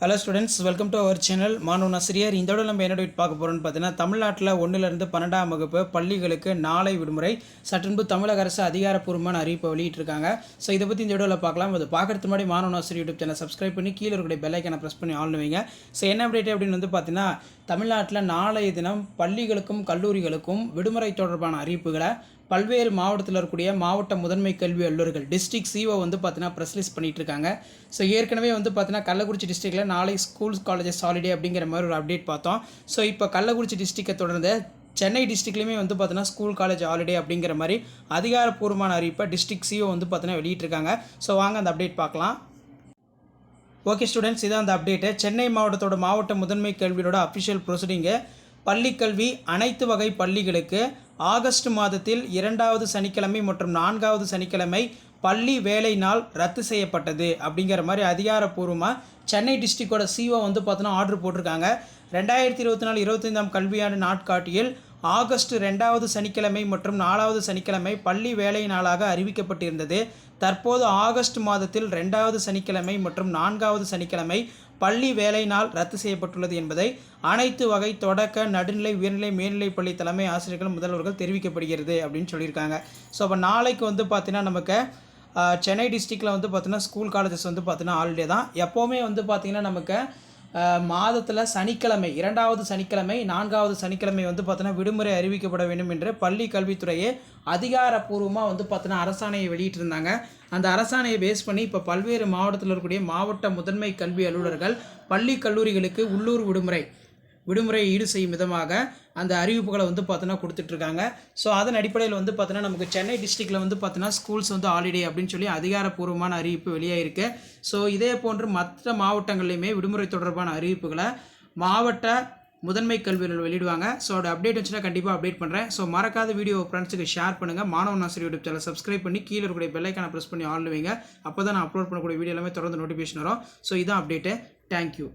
Hello students welcome to our channel மாணவன் ஆசிரியர் இந்த தடவை நம்ம என்ன பார்க்க போகிறோம்னு பார்த்தீங்கன்னா தமிழ்நாட்டில் ஒன்றிலிருந்து பன்னெண்டாம் வகுப்பு பள்ளிகளுக்கு நாளை விடுமுறை. சற்றுன்பு தமிழக அரசு அதிகாரப்பூர்வமான அறிவிப்பை வெளியிட்டிருக்காங்க. ஸோ இதை பற்றி இந்த வீடியோவில் பார்க்கலாம். அது பார்க்குறதுக்கு முன்னாடி மாணவன் ஆசிரியர் யூடியூப் சேனல் சப்ஸ்கிரைப் பண்ணி கீழே இருக்கிற பெல்லைக்கான ப்ரெஸ் பண்ணி ஆன் வைங்க. ஸோ என்ன அப்டேட் அப்படின்னு வந்து பார்த்தீங்கன்னா தமிழ்நாட்டில் நாளைய தினம் பள்ளிகளுக்கும் கல்லூரிகளுக்கும் விடுமுறை தொடர்பான அறிவிப்புகளை பல்வேறு மாவட்டத்தில் இருக்கக்கூடிய மாவட்ட முதன்மை கல்வி அலுவலர்கள் டிஸ்ட்ரிக்ட் சிஓ வந்து பார்த்தீங்கன்னா ப்ரெஸ்லிஸ் பண்ணிட்டு இருக்காங்க ஸோ ஏற்கனவே வந்து பார்த்தீங்கன்னா கள்ளக்குறிச்சி டிஸ்ட்ரிக்டில் நாளை ஸ்கூல்ஸ் காலேஜஸ் ஹாலிடே அப்படிங்கிற மாதிரி ஒரு அப்டேட் பார்த்தோம். ஸோ இப்போ கள்ளக்குறிச்சி டிஸ்ட்ரிக்டை தொடர்ந்து சென்னை டிஸ்ட்ரிக்ட்லேயுமே வந்து பார்த்தீங்கன்னா ஸ்கூல் காலேஜ் ஹாலிடே அப்படிங்கிற மாதிரி அதிகாரப்பூர்வமான அறிவிப்பை டிஸ்ட்ரிக்ட் சிஓ வந்து பார்த்தீங்கன்னா வெளியிட்டிருக்காங்க. ஸோ வாங்க அந்த அப்டேட் பார்க்கலாம். ஓகே ஸ்டூடெண்ட்ஸ் இதான் அந்த அப்டேட்டு சென்னை மாவட்டத்தோட மாவட்ட முதன்மை கல்வியோட அஃபிஷியல் ப்ரொசீடிங்கு பள்ளிக்கல்வி அனைத்து வகை பள்ளிகளுக்கு ஆகஸ்ட் மாதத்தில் இரண்டாவது சனிக்கிழமை மற்றும் நான்காவது சனிக்கிழமை பள்ளி வேலை நாள் ரத்து செய்யப்பட்டது அப்படிங்கிற மாதிரி அதிகாரப்பூர்வமாக சென்னை டிஸ்ட்ரிக்டோட சிஓ வந்து பார்த்தோன்னா ஆர்டர் போட்டிருக்காங்க. ரெண்டாயிரத்தி இருபத்தி நாலு இருபத்தைந்தாம் கல்வியாண்டு நாட்காட்டியில் ஆகஸ்ட் ரெண்டாவது சனிக்கிழமை மற்றும் நாலாவது சனிக்கிழமை பள்ளி வேலை நாளாக அறிவிக்கப்பட்டிருந்தது. தற்போது ஆகஸ்ட் மாதத்தில் ரெண்டாவது சனிக்கிழமை மற்றும் நான்காவது சனிக்கிழமை பள்ளி வேலை நாள் ரத்து செய்யப்பட்டுள்ளது என்பதை அனைத்து வகை தொடக்க நடுநிலை உயர்நிலை மேல்நிலை பள்ளி தலைமை ஆசிரியர்கள் முதல்வர்கள் தெரிவிக்கப்படுகிறது அப்படின்னு சொல்லியிருக்காங்க. ஸோ அப்போ நாளைக்கு வந்து பார்த்திங்கன்னா நமக்கு சென்னை டிஸ்ட்ரிக்டில் வந்து பார்த்திங்கன்னா ஸ்கூல் காலேஜஸ் வந்து பார்த்திங்கன்னா ஹாலிடே தான். எப்போவுமே வந்து பார்த்திங்கன்னா நமக்கு மாதத்தில் சனிக்கிழமை இரண்டாவது சனிக்கிழமை நான்காவது சனிக்கிழமை வந்து பார்த்தோன்னா விடுமுறை அறிவிக்கப்பட வேண்டும் என்று பள்ளி கல்வித்துறையே அதிகாரப்பூர்வமாக வந்து பார்த்தோன்னா அரசாணையை வெளியிட்டிருந்தாங்க. அந்த அரசாணையை பேஸ் பண்ணி இப்போ பல்வேறு மாவட்டத்தில் இருக்கக்கூடிய மாவட்ட முதன்மை கல்வி அலுவலர்கள் பள்ளி கல்லூரிகளுக்கு உள்ளூர் விடுமுறை விடுமுறையை ஈடு செய்யும் விதமாக அந்த அறிவிப்புகளை வந்து பார்த்தோன்னா கொடுத்துட்ருக்காங்க. ஸோ அதன் அடிப்படையில் வந்து பார்த்தோன்னா நமக்கு சென்னை டிஸ்ட்ரிக்டில் வந்து பார்த்தோன்னா ஸ்கூல்ஸ் வந்து ஹாலிடே அப்படின்னு சொல்லி அதிகாரப்பூர்வமான அறிவிப்பு வெளியாகிருக்கு ஸோ இதே போன்று மற்ற மாவட்டங்கள்லையுமே விடுமுறை தொடர்பான அறிவிப்புகளை மாவட்ட முதன்மை கல்வியில் வெளியிடுவாங்க. ஸோ அதோட அப்டேட் வச்சுன்னா கண்டிப்பாக அப்டேட் பண்ணுறேன் ஸோ மறக்காத வீடியோ ஃப்ரெண்ட்ஸுக்கு ஷேர் பண்ணுங்கள் மாணவன் ஆசிரியர் யூடியூப் சேனல் சப்ஸ்கிரைப் பண்ணி கீழே இருக்கக்கூடிய பெல்லைக்கான ப்ரெஸ் பண்ணி ஆல் வைங்க. அப்போ தான் நான் அப்லோட் பண்ணக்கூடிய வீடியோ எல்லாமே தொடர்ந்து நோட்டிஃபிகேஷன் வரும். ஸோ இதான் அப்டேட்டு தேங்க்யூ